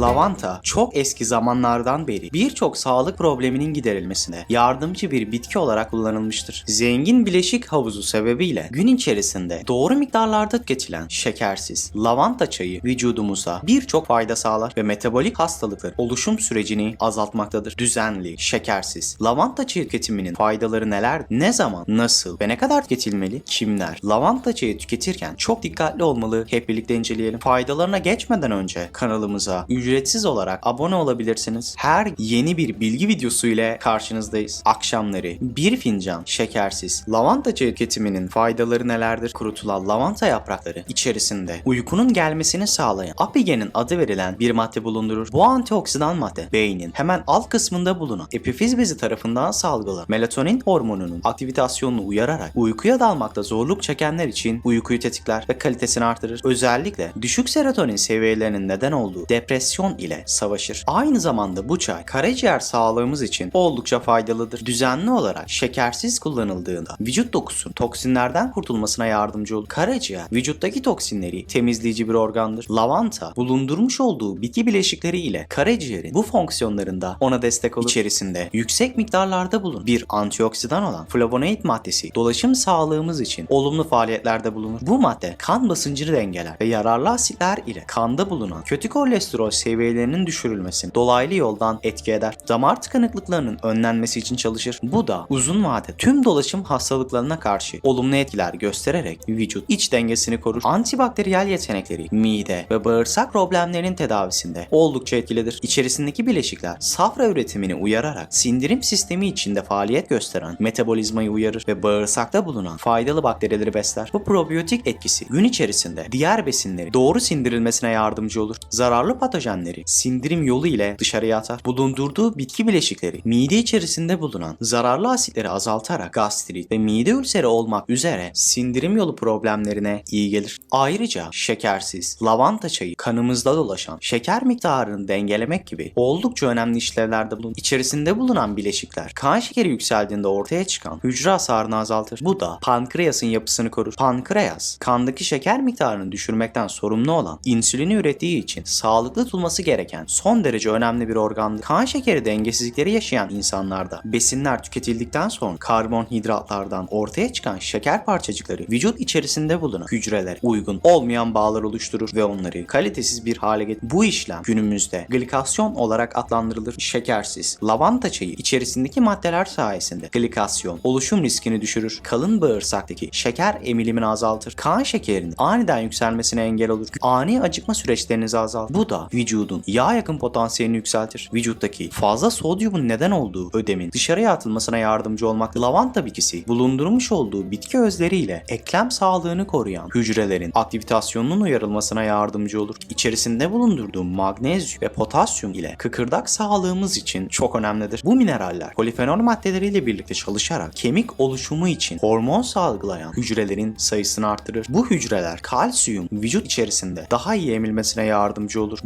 Lavanta çok eski zamanlardan beri birçok sağlık probleminin giderilmesine yardımcı bir bitki olarak kullanılmıştır. Zengin bileşik havuzu sebebiyle gün içerisinde doğru miktarlarda tüketilen şekersiz lavanta çayı vücudumuza birçok fayda sağlar ve metabolik hastalıkların oluşum sürecini azaltmaktadır. Düzenli, şekersiz lavanta çayı tüketiminin faydaları neler, ne zaman, nasıl ve ne kadar tüketilmeli, kimler? Lavanta çayı tüketirken çok dikkatli olmalı. Hep birlikte inceleyelim. Faydalarına geçmeden önce kanalımıza ücretsiz olarak abone olabilirsiniz. Her yeni bir bilgi videosu ile karşınızdayız. Akşamları bir fincan şekersiz lavanta çayı tüketiminin faydaları nelerdir? Kurutulan lavanta yaprakları içerisinde uykunun gelmesini sağlayan apigenin adı verilen bir madde bulundurur. Bu antioksidan madde beynin hemen alt kısmında bulunan epifiz bezi tarafından salgılanan melatonin hormonunun aktivitasyonunu uyararak uykuya dalmakta zorluk çekenler için uykuyu tetikler ve kalitesini artırır. Özellikle düşük serotonin seviyelerinin neden olduğu depresyon ile savaşır. Aynı zamanda bu çay karaciğer sağlığımız için oldukça faydalıdır. Düzenli olarak şekersiz kullanıldığında vücut dokusunun toksinlerden kurtulmasına yardımcı olur. Karaciğer vücuttaki toksinleri temizleyici bir organdır. Lavanta bulundurmuş olduğu bitki bileşikleri ile karaciğerin bu fonksiyonlarında ona destek olur. İçerisinde yüksek miktarlarda bulun bir antioksidan olan flavonoid maddesi dolaşım sağlığımız için olumlu faaliyetlerde bulunur. Bu madde kan basıncını dengeler ve yararlı asitler ile kanda bulunan kötü kolesterol seviyelerinin düşürülmesini dolaylı yoldan etki eder. Damar tıkanıklıklarının önlenmesi için çalışır. Bu da uzun vade tüm dolaşım hastalıklarına karşı olumlu etkiler göstererek vücut iç dengesini korur. Antibakteriyel yetenekleri mide ve bağırsak problemlerinin tedavisinde oldukça etkilidir. İçerisindeki bileşikler safra üretimini uyararak sindirim sistemi içinde faaliyet gösteren metabolizmayı uyarır ve bağırsakta bulunan faydalı bakterileri besler. Bu probiyotik etkisi gün içerisinde diğer besinleri doğru sindirilmesine yardımcı olur. Zararlı patojenleri sindirim yolu ile dışarıya atar. Bulundurduğu bitki bileşikleri mide içerisinde bulunan zararlı asitleri azaltarak gastrit ve mide ülseri olmak üzere sindirim yolu problemlerine iyi gelir. Ayrıca şekersiz, lavanta çayı kanımızda dolaşan şeker miktarını dengelemek gibi oldukça önemli işlevlerde bulunur. İçerisinde bulunan bileşikler kan şekeri yükseldiğinde ortaya çıkan hücre hasarını azaltır. Bu da pankreasın yapısını korur. Pankreas, kandaki şeker miktarını düşürmekten sorumlu olan insülini ürettiği için sağlıklı tutulması gereken son derece önemli bir organdır. Kan şekeri dengesizlikleri yaşayan insanlarda besinler tüketildikten sonra karbonhidratlardan ortaya çıkan şeker parçacıkları vücut içerisinde bulunan hücrelere uygun olmayan bağlar oluşturur ve onları kalitesiz bir hale getirir. Bu işlem günümüzde glikasyon olarak adlandırılır. Şekersiz lavanta çayı içerisindeki maddeler sayesinde glikasyon oluşum riskini düşürür. Kalın bağırsaktaki şeker emilimini azaltır. Kan şekerinin aniden yükselmesine engel olur. Ani acıkma süreçlerinizi azaltır. Bu da vücudun yağ yakın potansiyelini yükseltir. Vücuttaki fazla sodyumun neden olduğu ödemin dışarıya atılmasına yardımcı olmak. Lavanta bitkisi bulundurmuş olduğu bitki özleriyle eklem sağlığını koruyan hücrelerin aktivitasyonunun uyarılmasına yardımcı olur. İçerisinde bulundurduğu magnezyum ve potasyum ile kıkırdak sağlığımız için çok önemlidir. Bu mineraller polifenol maddeleriyle birlikte çalışarak kemik oluşumu için hormon salgılayan hücrelerin sayısını artırır. Bu hücreler kalsiyum vücut içerisinde daha iyi emilmesine yardımcı olur.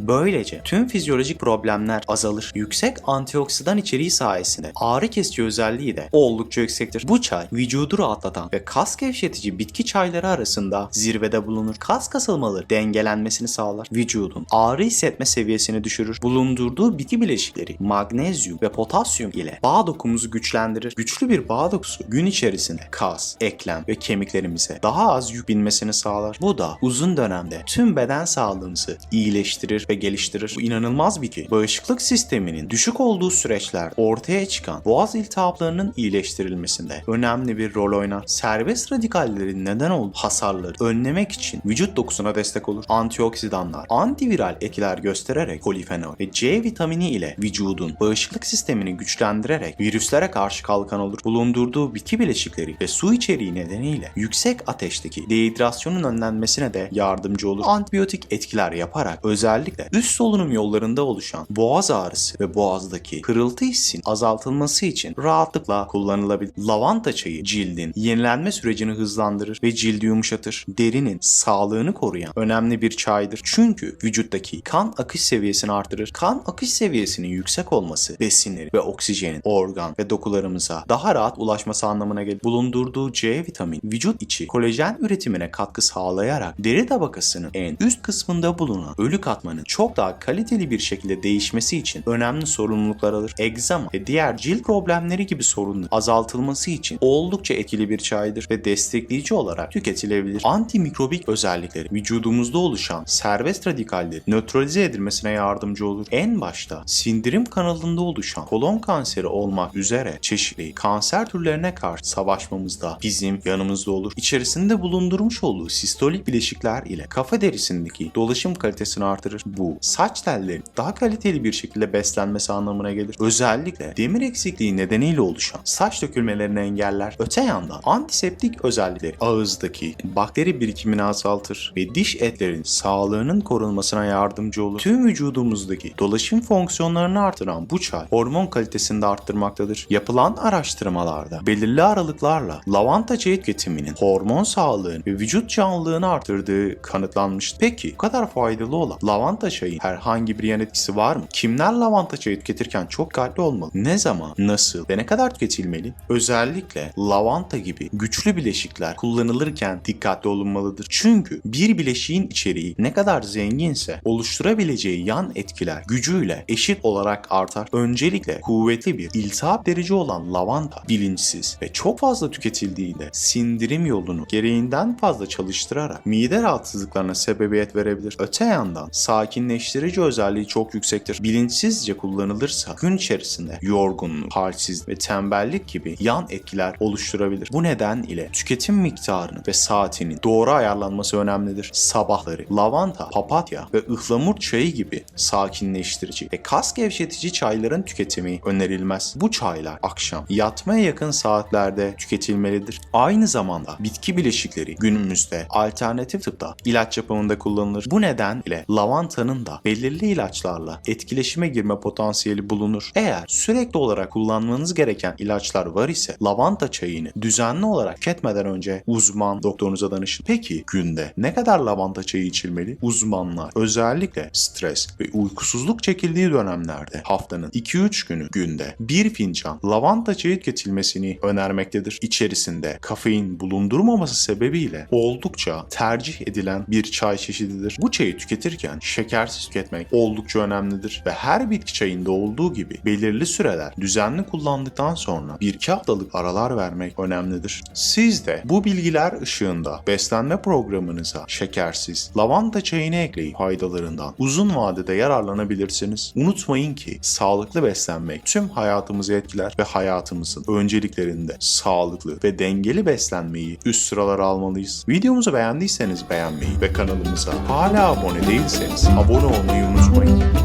Böylece tüm fizyolojik problemler azalır. Yüksek antioksidan içeriği sayesinde ağrı kesici özelliği de oldukça yüksektir. Bu çay vücudu rahatlatan ve kas gevşetici bitki çayları arasında zirvede bulunur. Kas kasılmaları dengelenmesini sağlar. Vücudun ağrı hissetme seviyesini düşürür. Bulundurduğu bitki bileşikleri magnezyum ve potasyum ile bağ dokumuzu güçlendirir. Güçlü bir bağ dokusu gün içerisinde kas, eklem ve kemiklerimize daha az yük binmesini sağlar. Bu da uzun dönemde tüm beden sağlığımızı iyileştirir ve geliştirir. Bu inanılmaz bir ki bağışıklık sisteminin düşük olduğu süreçler ortaya çıkan boğaz iltihaplarının iyileştirilmesinde önemli bir rol oynar. Serbest radikallerin neden olduğu hasarları önlemek için vücut dokusuna destek olur. Antioksidanlar antiviral etkiler göstererek polifenol ve C vitamini ile vücudun bağışıklık sistemini güçlendirerek virüslere karşı kalkan olur. Bulundurduğu bitki bileşikleri ve su içeriği nedeniyle yüksek ateşteki dehidrasyonun önlenmesine de yardımcı olur. Antibiyotik etkiler yaparak özellikle üst solunum yollarında oluşan boğaz ağrısı ve boğazdaki kırıltı hissin azaltılması için rahatlıkla kullanılabilir. Lavanta çayı cildin yenilenme sürecini hızlandırır ve cildi yumuşatır. Derinin sağlığını koruyan önemli bir çaydır. Çünkü vücuttaki kan akış seviyesini artırır. Kan akış seviyesinin yüksek olması besinleri ve oksijenin organ ve dokularımıza daha rahat ulaşması anlamına gelir. Bulundurduğu C vitamin vücut içi kolajen üretimine katkı sağlayarak deri tabakasının en üst kısmında bulunan ölü katmanın çok daha daha kaliteli bir şekilde değişmesi için önemli sorumluluklar alır. Egzama ve diğer cilt problemleri gibi sorunların azaltılması için oldukça etkili bir çaydır ve destekleyici olarak tüketilebilir. Antimikrobik özellikleri vücudumuzda oluşan serbest radikalleri nötralize edilmesine yardımcı olur. En başta sindirim kanalında oluşan kolon kanseri olmak üzere çeşitli kanser türlerine karşı savaşmamızda bizim yanımızda olur. İçerisinde bulundurmuş olduğu sistolik bileşikler ile kafa derisindeki dolaşım kalitesini artırır. Bu saç tellerinin daha kaliteli bir şekilde beslenmesi anlamına gelir. Özellikle demir eksikliği nedeniyle oluşan saç dökülmelerini engeller. Öte yandan antiseptik özellikleri ağızdaki bakteri birikimini azaltır ve diş etlerin sağlığının korunmasına yardımcı olur. Tüm vücudumuzdaki dolaşım fonksiyonlarını artıran bu çay hormon kalitesini de arttırmaktadır. Yapılan araştırmalarda belirli aralıklarla lavanta çayı tüketiminin hormon sağlığını ve vücut canlılığını artırdığı kanıtlanmıştır. Peki bu kadar faydalı olan lavanta çayın herhangi bir yan etkisi var mı? Kimler lavanta çayı tüketirken çok dikkatli olmalı? Ne zaman, nasıl ve ne kadar tüketilmeli? Özellikle lavanta gibi güçlü bileşikler kullanılırken dikkatli olunmalıdır. Çünkü bir bileşiğin içeriği ne kadar zenginse oluşturabileceği yan etkiler gücüyle eşit olarak artar. Öncelikle kuvvetli bir iltihap derici olan lavanta bilinçsiz ve çok fazla tüketildiğinde sindirim yolunu gereğinden fazla çalıştırarak mide rahatsızlıklarına sebebiyet verebilir. Öte yandan sakinleştirici özelliği çok yüksektir. Bilinçsizce kullanılırsa gün içerisinde yorgunluk, halsizlik ve tembellik gibi yan etkiler oluşturabilir. Bu neden ile tüketim miktarını ve saatinin doğru ayarlanması önemlidir. Sabahları lavanta, papatya ve ıhlamur çayı gibi sakinleştirici ve kas gevşetici çayların tüketimi önerilmez. Bu çaylar akşam yatmaya yakın saatlerde tüketilmelidir. Aynı zamanda bitki bileşikleri günümüzde alternatif tıpta ilaç yapımında kullanılır. Bu neden ile lavantanın da belirli ilaçlarla etkileşime girme potansiyeli bulunur. Eğer sürekli olarak kullanmanız gereken ilaçlar var ise lavanta çayını düzenli olarak tüketmeden önce uzman doktorunuza danışın. Peki günde ne kadar lavanta çayı içilmeli? Uzmanlar özellikle stres ve uykusuzluk çekildiği dönemlerde haftanın 2-3 günü günde bir fincan lavanta çayı tüketilmesini önermektedir. İçerisinde kafein bulundurmaması sebebiyle oldukça tercih edilen bir çay çeşididir. Bu çayı tüketirken şekersiz tüketmek oldukça önemlidir ve her bitki çayında olduğu gibi belirli süreler düzenli kullandıktan sonra bir iki haftalık aralar vermek önemlidir. Siz de bu bilgiler ışığında beslenme programınıza şekersiz lavanta çayını ekleyip faydalarından uzun vadede yararlanabilirsiniz. Unutmayın ki sağlıklı beslenmek tüm hayatımızı etkiler ve hayatımızın önceliklerinde sağlıklı ve dengeli beslenmeyi üst sıralara almalıyız. Videomuzu beğendiyseniz beğenmeyi ve kanalımıza hala abone değilseniz abone olmayı unutmayın.